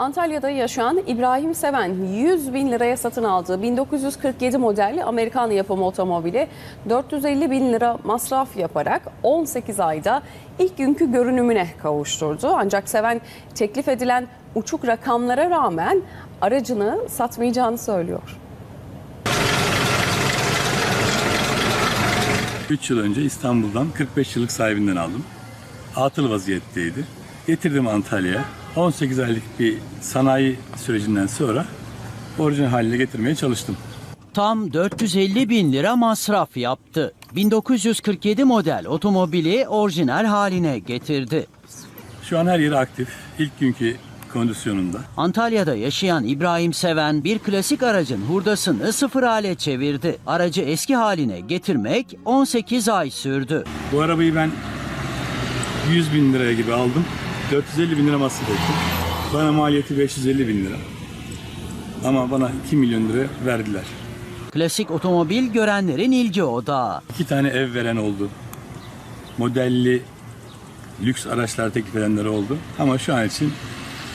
Antalya'da yaşayan İbrahim Seven 100 bin liraya satın aldığı 1947 model Amerikan yapımı otomobili 450 bin lira masraf yaparak 18 ayda ilk günkü görünümüne kavuşturdu. Ancak Seven teklif edilen uçuk rakamlara rağmen aracını satmayacağını söylüyor. 3 yıl önce İstanbul'dan 45 yıllık sahibinden aldım. Atıl vaziyetteydi. Getirdim Antalya'ya. 18 aylık bir sanayi sürecinden sonra orijinal haline getirmeye çalıştım. Tam 450 bin lira masraf yaptı. 1947 model otomobili orijinal haline getirdi. Şu an her yeri aktif. İlk günkü kondisyonunda. Antalya'da yaşayan İbrahim Seven bir klasik aracın hurdasını sıfır hale çevirdi. Aracı eski haline getirmek 18 ay sürdü. Bu arabayı ben 100 bin liraya gibi aldım. 450 bin lira masraf ettim. Bana maliyeti 550 bin lira. Ama bana 2 milyon lira verdiler. Klasik otomobil görenlerin ilgi odağı. İki tane ev veren oldu. Modelli lüks araçlar teklif edenler oldu. Ama şu an için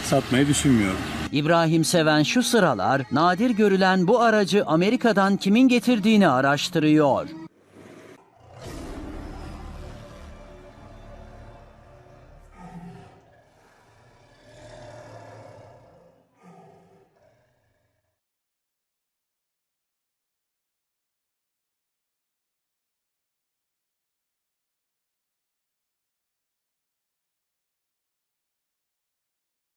satmayı düşünmüyorum. İbrahim Seven şu sıralar nadir görülen bu aracı Amerika'dan kimin getirdiğini araştırıyor.